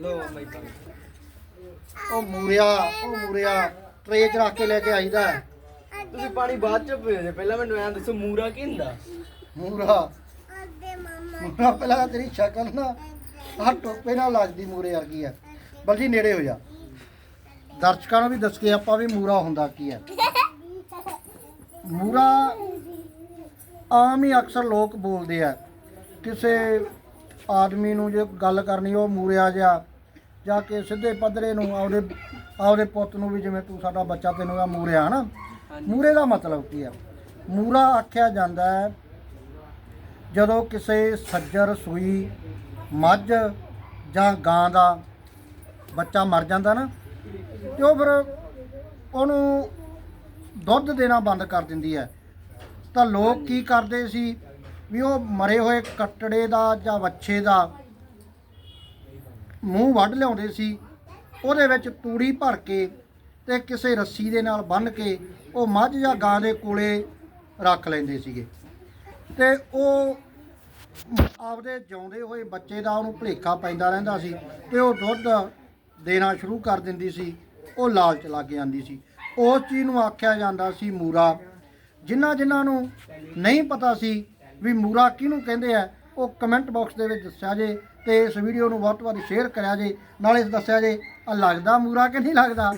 ਲੋ ਬਾਈ ਪਾਣੀ ਉਹ ਮੂਰਿਆ ਉਹ ਮੂਰਿਆ ਟਰੇ 'ਚ ਰੱਖ ਕੇ ਲੈ ਕੇ ਆਈਦਾ। ਹੈ। ਤੁਸੀਂ ਪਾਣੀ ਬਾਅਦ ਚ ਪੀਓ ਜੇ ਪਹਿਲਾਂ ਮੈਨੂੰ ਐਂ ਦੱਸੋ ਮੂਰਾ ਕੀ ਹੁੰਦਾ? ਮੂਰਾ ਮੂਰਾ ਪਹਿਲਾਂ ਤਾਂ ਤੇਰੀ ਸ਼ਕਲ ਨਾ ਆਹ ਟੋਪੇ ਨਾਲ ਲੱਗਦੀ ਮੂਰੇ ਵਰਗੀ ਆ। ਬਲਜੀ ਨੇੜੇ ਹੋ ਜਾ। ਦਰਸ਼ਕਾਂ ਨੂੰ ਵੀ ਦੱਸ ਕੇ ਆਪਾਂ ਵੀ ਮੂਰਾ ਹੁੰਦਾ ਕੀ ਹੈ ਮੂਰਾ ਆਮ ਹੀ ਅਕਸਰ ਲੋਕ ਬੋਲਦੇ ਆ। ਕਿਸੇ ਆਦਮੀ ਨੂੰ ਜੇ ਗੱਲ ਕਰਨੀ ਉਹ ਮੂਰਿਆ ਜਿਹਾ ਜਾ ਕੇ ਸਿੱਧੇ ਪੱਧਰੇ ਨੂੰ ਆਪਦੇ ਆਪਦੇ ਪੁੱਤ ਨੂੰ ਵੀ ਜਿਵੇਂ ਤੂੰ ਸਾਡਾ ਬੱਚਾ ਤੈਨੂੰ ਆ ਮੂਰਿਆ ਹਨਾ ਮੂਰੇ ਦਾ ਮਤਲਬ ਕੀ ਆ? ਮੂਰਾ ਆਖਿਆ ਜਾਂਦਾ ਹੈ ਜਦੋਂ ਕਿਸੇ ਸੱਜਰ ਸੂਈ ਮੱਝ ਜਾਂ ਗਾਂ ਦਾ ਬੱਚਾ ਮਰ ਜਾਂਦਾ ਨਾ ਤੇ ਉਹ ਫਿਰ ਉਹਨੂੰ ਦੁੱਧ ਦੇਣਾ ਬੰਦ ਕਰ ਦਿੰਦੀ ਹੈ। ਤਾਂ ਲੋਕ ਕੀ ਕਰਦੇ ਸੀ? ਵੀ ਉਹ ਮਰੇ ਹੋਏ ਕੱਟੜੇ ਦਾ ਜਾਂ ਵੱਛੇ ਦਾ ਮੂੰਹ ਵੱਢ ਲਿਆਉਂਦੇ ਸੀ। ਉਹਦੇ ਵਿੱਚ ਤੂੜੀ ਭਰ ਕੇ ਤੇ ਕਿਸੇ ਰੱਸੀ ਦੇ ਨਾਲ ਬੰਨ੍ਹ ਕੇ ਉਹ ਮੱਝ ਜਾਂ ਗਾਂ ਦੇ ਕੋਲੇ ਰੱਖ ਲੈਂਦੇ ਸੀਗੇ। ਤੇ ਉਹ ਆਪਦੇ ਜਿਉਂਦੇ ਹੋਏ ਬੱਚੇ ਦਾ ਉਹਨੂੰ ਭਲੇਖਾ ਪੈਂਦਾ ਰਹਿੰਦਾ ਸੀ ਤੇ ਉਹ ਦੁੱਧ ਦੇਣਾ ਸ਼ੁਰੂ ਕਰ ਦਿੰਦੀ ਸੀ। ਉਹ ਲਾਲਚ ਲੱਗ ਜਾਂਦੀ ਸੀ। ਉਸ ਚੀਜ਼ ਨੂੰ ਆਖਿਆ ਜਾਂਦਾ ਸੀ ਮੂਰਾ। ਜਿਨ੍ਹਾਂ ਜਿਨ੍ਹਾਂ ਨੂੰ ਨਹੀਂ ਪਤਾ ਸੀ ਵੀ ਮੂਰਾ ਕਿਹਨੂੰ ਕਹਿੰਦੇ ਆ ਉਹ ਕਮੈਂਟ ਬਾਕਸ ਦੇ ਵਿੱਚ ਦੱਸਿਆ ਜੇ ਤੇ ਇਸ ਵੀਡੀਓ ਨੂੰ ਵੱਧ ਤੋਂ ਵੱਧ ਸ਼ੇਅਰ ਕਰਿਆ ਜੇ, ਨਾਲੇ ਦੱਸਿਆ ਜੇ ਆ ਲੱਗਦਾ ਮੂਰਾ ਕਿ ਨਹੀਂ ਲੱਗਦਾ?